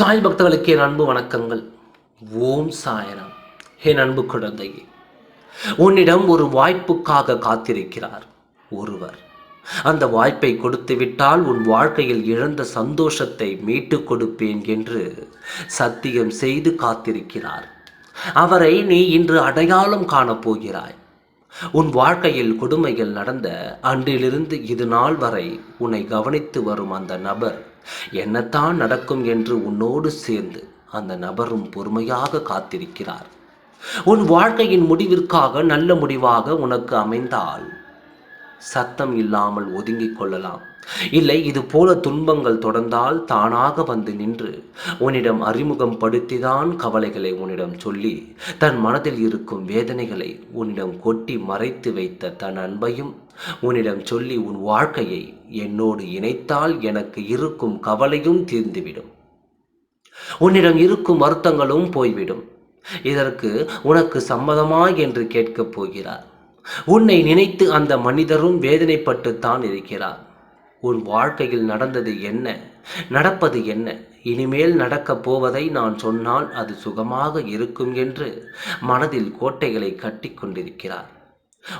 சாய் பக்தர்களுக்கு என் அன்பு வணக்கங்கள். ஓம் சாயனம் என் அன்பு குழந்தையே உன்னிடம் ஒரு வாய்ப்புக்காக காத்திருக்கிறார் ஒருவர். அந்த வாய்ப்பை கொடுத்து விட்டால் உன் வாழ்க்கையில் இழந்த சந்தோஷத்தை மீட்டு கொடுப்பேன் என்று சத்தியம் செய்து காத்திருக்கிறார். அவரை நீ இன்று அடையாளம் காணப் போகிறாய். உன் வாழ்க்கையில் கொடுமைகள் நடந்த அன்றிலிருந்து இது நாள் வரை உன்னை கவனித்து வரும் அந்த நபர் என்னத்தான் நடக்கும் என்று உன்னோடு சேர்ந்து அந்த நபரும் பொறுமையாக காத்திருக்கிறார். உன் வாழ்க்கையின் முடிவிற்காக நல்ல முடிவாக உனக்கு அமைந்தால் சத்தம் இல்லாமல் ஒதுங்கிக் கொள்ளலாம். இல்லை இது போல துன்பங்கள் தொடர்ந்தால் தானாக வந்து நின்று உன்னிடம் அறிமுகம் படுத்திதான் கவலைகளை உன்னிடம் சொல்லி தன் மனதில் இருக்கும் வேதனைகளை உன்னிடம் கொட்டி மறைத்து வைத்த தன் அன்பையும் உன்னிடம் சொல்லி உன் வாழ்க்கையை என்னோடு இணைத்தால் எனக்கு இருக்கும் கவலையும் தீர்ந்துவிடும். உன்னிடம் இருக்கும் வருத்தங்களும் போய்விடும். இதற்கு உனக்கு சம்மதமா என்று கேட்கப் போகிறார். உன்னை நினைத்து அந்த மனிதரும் வேதனைப்பட்டுத்தான் இருக்கிறார். உன் வாழ்க்கையில் நடந்தது என்ன? நடப்பது என்ன? இனிமேல் நடக்கப் போவதை நான் சொன்னால் அது சுகமாக இருக்கும் என்று மனதில் கோட்டைகளை கட்டி கொண்டிருக்கிறார்.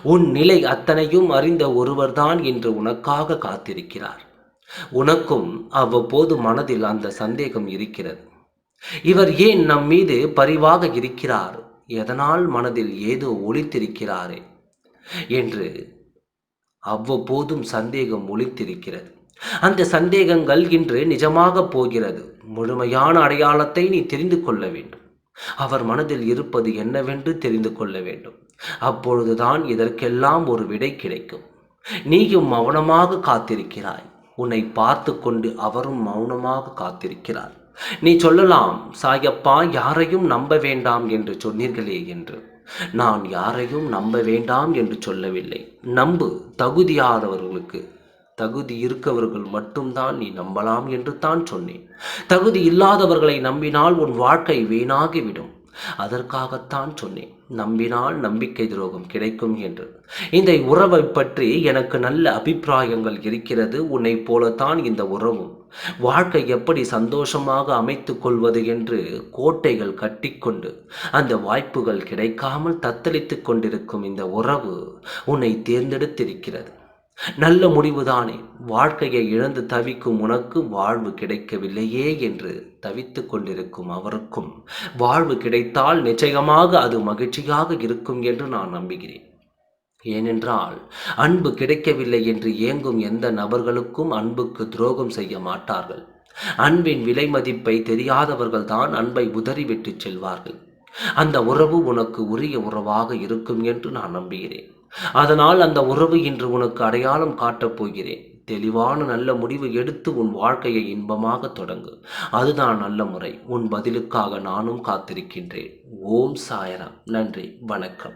உன் நிலை அத்தனையும் அறிந்த ஒருவர்தான் இன்று உனக்காக காத்திருக்கிறார். உனக்கும் அவ்வப்போது மனதில் அந்த சந்தேகம் இருக்கிறது. இவர் ஏன் நம் மீது பரிவாக இருக்கிறார்? எதனால் மனதில் ஏதோ ஒளித்திருக்கிறாரே? என்று அவ்வப்போதும் சந்தேகம் ஒழித்திருக்கிறது அந்த சந்தேகங்கள் இன்று நிஜமாக போகிறது. முழுமையான அடையாளத்தை நீ தெரிந்து கொள்ள வேண்டும். அவர் மனதில் இருப்பது என்னவென்று தெரிந்து கொள்ள வேண்டும். அப்பொழுதுதான் இதற்கெல்லாம் ஒரு விடை கிடைக்கும். நீயும் மௌனமாக காத்திருக்கிறாய். உன்னை பார்த்து கொண்டு அவரும் மௌனமாக காத்திருக்கிறார். நீ சொல்லலாம் சாயப்பா யாரையும் நம்ப வேண்டாம் என்று சொன்னீர்களே என்று. நான் யாரையும் நம்ப வேண்டாம் என்று சொல்லவில்லை. நம்பு தகுதியாதவர்களுக்கு தகுதி இருக்கவர்கள் மட்டும்தான் நீ நம்பலாம் என்று தான் சொன்னேன். தகுதி இல்லாதவர்களை நம்பினால் உன் வாழ்க்கை வீணாகிவிடும். அதற்காகத்தான் சொன்னேன் நம்பினால் நம்பிக்கை துரோகம் கிடைக்கும் என்று. இந்த உறவை பற்றி எனக்கு நல்ல அபிப்பிராயங்கள் இருக்கிறது உன்னை போலத்தான் இந்த உறவும். வாழ்க்கை எப்படி சந்தோஷமாக அமைத்து கொள்வது என்று கோட்டைகள் கட்டிக்கொண்டு அந்த வாய்ப்புகள் கிடைக்காமல் தத்தளித்து கொண்டிருக்கும் இந்த உறவு உன்னை தேர்ந்தெடுத்திருக்கிறது. நல்ல முடிவுதானே. வாழ்க்கையை இழந்து தவிக்கும் உனக்கு வாழ்வு கிடைக்கவில்லையே என்று தவித்து கொண்டிருக்கும் அவருக்கும் வாழ்வு கிடைத்தால் நிச்சயமாக அது மகிழ்ச்சியாக இருக்கும் என்று நான் நம்புகிறேன். ஏனென்றால் அன்பு கிடைக்கவில்லை என்று ஏங்கும் எந்த நபர்களுக்கும் அன்புக்கு துரோகம் செய்ய மாட்டார்கள். அன்பின் விலை மதிப்பை தெரியாதவர்கள் தான் அன்பை உதறிவிட்டு செல்வார்கள். அந்த உறவு உனக்கு உரிய உறவாக இருக்கும் என்று நான் நம்புகிறேன். அதனால் அந்த உறவு இன்று உனக்கு அடையாளம் காட்டப் போகிறேன். தெளிவான நல்ல முடிவு எடுத்து உன் வாழ்க்கையை இன்பமாக தொடங்கு. அதுதான் நல்ல முறை. உன் பதிலுக்காக நானும் காத்திருக்கின்றேன். ஓம் சாயராம். நன்றி. வணக்கம்.